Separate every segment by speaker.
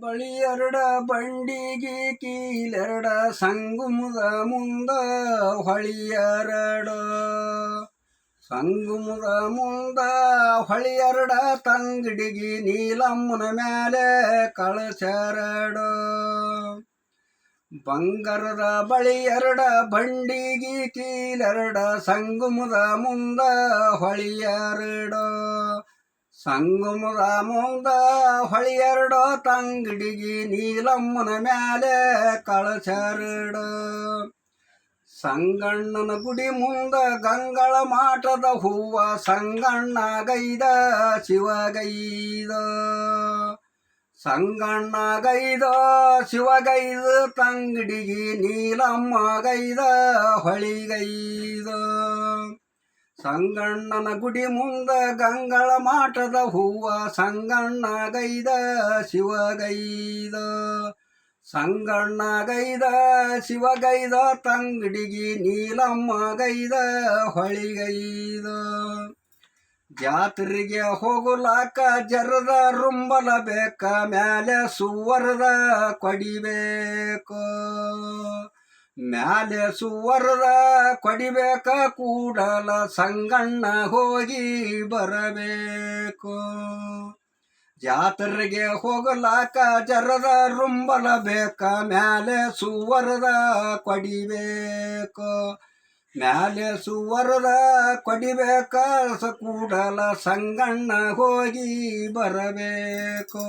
Speaker 1: ಬಳಿ ಎರಡ ಬಂಡಿಗೆ ಕೀಲೆರಡ ಸಂಗುಮದ ಮುಂದ ಹೊಳಿಯರಡ ಸಂಗುಮದ ಮುಂದ ಹೊಳಿಯರಡ ತಂಗಡಿಗೆ ನೀಲಮ್ಮನ ಮ್ಯಾಲೆ ಕಳಚರಡ ಬಂಗಾರದ ಬಳಿ ಎರಡ ಬಂಡಿಗೆ ಕೀಲೆರಡ ಸಂಗುಮದ ಮುಂದ ಹೊಳಿಯರಡ ಸಂಗಮದ ಮುಂದ ಹೊಳಿಯರಡೋ ತಂಗಡಿಗಿ ನೀಲಮ್ಮನ ಮ್ಯಾಲೆ ಕಳಚರಡ. ಸಂಗಣ್ಣನ ಗುಡಿ ಮುಂದ ಗಂಗಳ ಮಾಟದ ಹೂವ ಸಂಗಣ್ಣ ಗೈದ ಶಿವಗೈದ. ಸಂಗಣ್ಣ ಗೈದ ಶಿವಗೈದ ತಂಗಡಿಗಿ ನೀಲಮ್ಮ ಗೈದ ಹೊಳಿಗೈದ. ಸಂಗಣ್ಣನ ಗುಡಿ ಮುಂದ ಗಂಗಳ ಮಾಟದ ಹೂವ, ಸಂಗಣ್ಣ ಗೈದ ಶಿವಗೈದ. ಸಂಗಣ್ಣ ಗೈದ ಶಿವಗೈದ, ತಂಗಡಿಗಿ ನೀಲಮ್ಮ ಗೈದ ಹೊಳಿಗೈದ. ಜಾತ್ರೆಗೆ ಹೋಗುಲಾಕ ಜರದ ರುಂಬಲ ಬೇಕ, ಮ್ಯಾಲೆ ಸುವರದ ಕೊಡಿಬೇಕು ಮ್ಯಾಲೆ ಸುವರ್ರ ಕೊಡಿಬೇಕ ಕೂಡಲ ಸಂಗಣ್ಣ ಹೋಗಿ ಬರಬೇಕು. ಜಾತ್ರೆಗೆ ಹೋಗಲಾಕ ಜರದ ರುಂಬಲ ಬೇಕ, ಮ್ಯಾಲೆ ಸುವರದ ಕೊಡಿಬೇಕು. ಮ್ಯಾಲೆ ಸುವರ್ರ ಕೊಡಿಬೇಕ ಕೂಡಲ ಸಂಗಣ್ಣ ಹೋಗಿ ಬರಬೇಕು.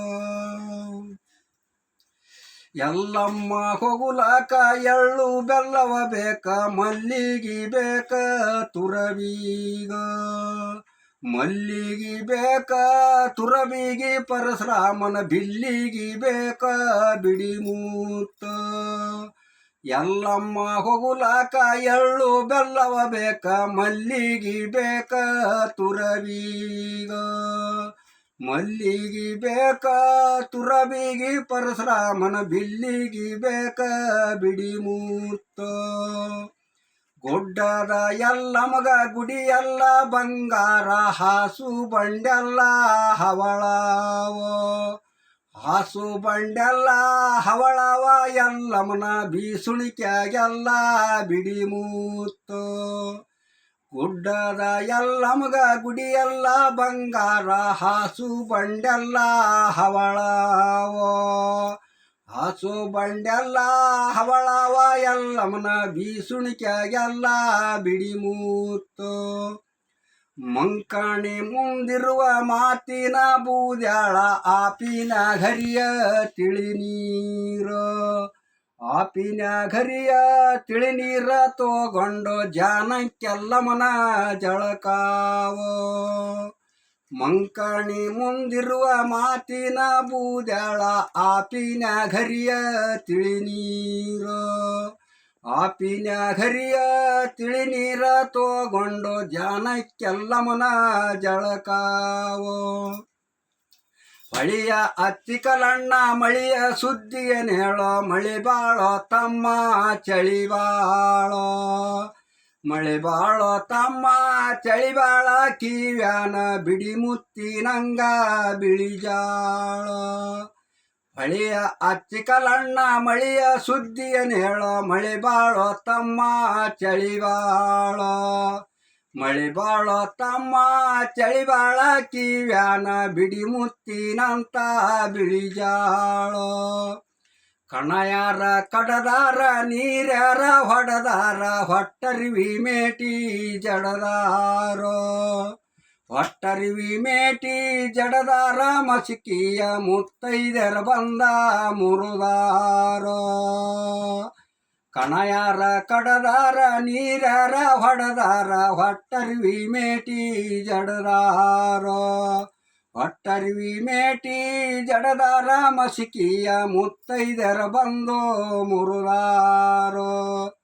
Speaker 1: ಎಲ್ಲಮ್ಮ ಹೊಗುಲಾಕ ಎಳ್ಳು ಬೆಲ್ಲವ ಬೇಕ, ಮಲ್ಲಿಗೆ ಬೇಕ ತುರವೀಗ ಮಲ್ಲಿಗೆ ಬೇಕ ತುರಬಿಗಿ ಪರಶುರಾಮನ ಬಿಲ್ಲಿಗೆ ಬೇಕ ಬಿಡಿಮೂತ ಎಲ್ಲಮ್ಮ ಹೊಗುಲಾಕ ಎಳ್ಳು ಬೆಲ್ಲವ ಬೇಕ, ಮಲ್ಲಿಗೆ ಬೇಕ ತುರಬೀಗ ಮಲ್ಲಿಗೆ ಬೇಕ, ತುರಬಿಗಿ ಪರಶುರಾಮನ ಬಿಲ್ಲಿಗೆ ಬೇಕ ಬಿಡಿಮೂತ ಗುಡ್ಡದ ಎಲ್ಲ ಮಗ, ಗುಡಿ ಎಲ್ಲ, ಬಂಗಾರ, ಹಾಸು ಬಂಡೆಲ್ಲ, ಹವಳವ. ಹಾಸು ಬಂಡೆಲ್ಲ, ಹವಳವ ಎಲ್ಲಮ್ಮನ ಬಿಡಿ ಬಿಡಿಮೂತು ಗುಡ್ಡದ ಎಲ್ಲ ಮಗ ಗುಡಿ ಎಲ್ಲ ಬಂಗಾರ, ಹಾಸು ಬಂಡೆಲ್ಲ ಹವಳವೋ. ಹಾಸು ಬಂಡೆಲ್ಲ ಹವಳವ, ಎಲ್ಲಮ್ಮನ ಬಿಡಿ ಬಿಡಿಮೂತು. ಮಂಕಣಿ ಮುಂದಿರುವ ಮಾತಿನ ಬೂದ್ಯಾಳ, ಆಪಿನ ಘರಿಯ ತಿಳಿ ನೀರು ಆಪಿನ ಘರಿಯ ತಿಳಿ ನೀರ ತೋಗೊಂಡು ಜಾನಕ್ಕೆಲ್ಲಮನ ಜಳಕಾವೋ. ಮಂಕಣಿ ಮುಂದಿರುವ ಮಾತಿನ ಬೂದಳ ಆಪಿನ ಘರಿಯ ತಿಳಿ ನೀರು ಆಪಿನ ಘರಿಯ ತಿಳಿ ನೀರ ತೋಗೊಂಡು ಜಾನಕ್ಕೆಲ್ಲಮನ ಜಳಕಾವೋ. ಮಳಿಯ ಅತ್ತಿಕಲಣ್ಣ ಮಳಿಯ ಸುದ್ದಿಯನ್ನು ಹೇಳೋ ಮಳೆ ಬಾಳೋ ತಮ್ಮ ಚಳಿ ಬಾಳೋ. ಮಳೆ ಬಾಳೋ ತಮ್ಮ ಚಳಿ ಬಾಳ, ಕಿವ್ಯಾನ ಬಿಡಿ ಮುತ್ತಿನಂಗ ಬಿಳಿಜಾಳೋ ಮಳೆಯ ಅತ್ತಿಕಲಣ್ಣ ಮಳಿಯ ಸುದ್ದಿಯನ್ನು ಹೇಳೋ ಮಳೆ ಬಾಳೋ ತಮ್ಮ ಚಳಿ ಬಾಳೋ. ಮಳೆ ಬಾಳ ತಮ್ಮ, ಚಳಿ ಬಾಳ ಕಿವ್ಯಾನ, ಬಿಡಿ ಮುತ್ತಿನಂತ ಬಿಳಿಜಾಳೋ ಕಣಯಾರ ಕಡದಾರ, ನೀರ್ಯಾರ ಹೊಡದಾರ, ಹೊಟ್ಟರಿವಿ ಮೇಟಿ ಜಡದಾರೋ. ಹೊಟ್ಟರಿವಿ ಮೇಟಿ ಜಡದಾರ, ಮಸಿಕಿಯ ಮುತ್ತೈದರ ಬಂದ ಮುರುದಾರೋ. ಕಣಯಾರ ಕಡದಾರ ನೀರಾರ ಹೊಡದಾರ ಹೊಟ್ಟರಿವಿ ಮೇಟಿ ಜಡದಾರೋ. ಹೊಟ್ಟರಿವಿ ಮೇಟಿ ಜಡದಾರ ಮಸಿಕಿಯ ಮುತ್ತೈದರ ಬಂದೋ ಮುರುದಾರೋ.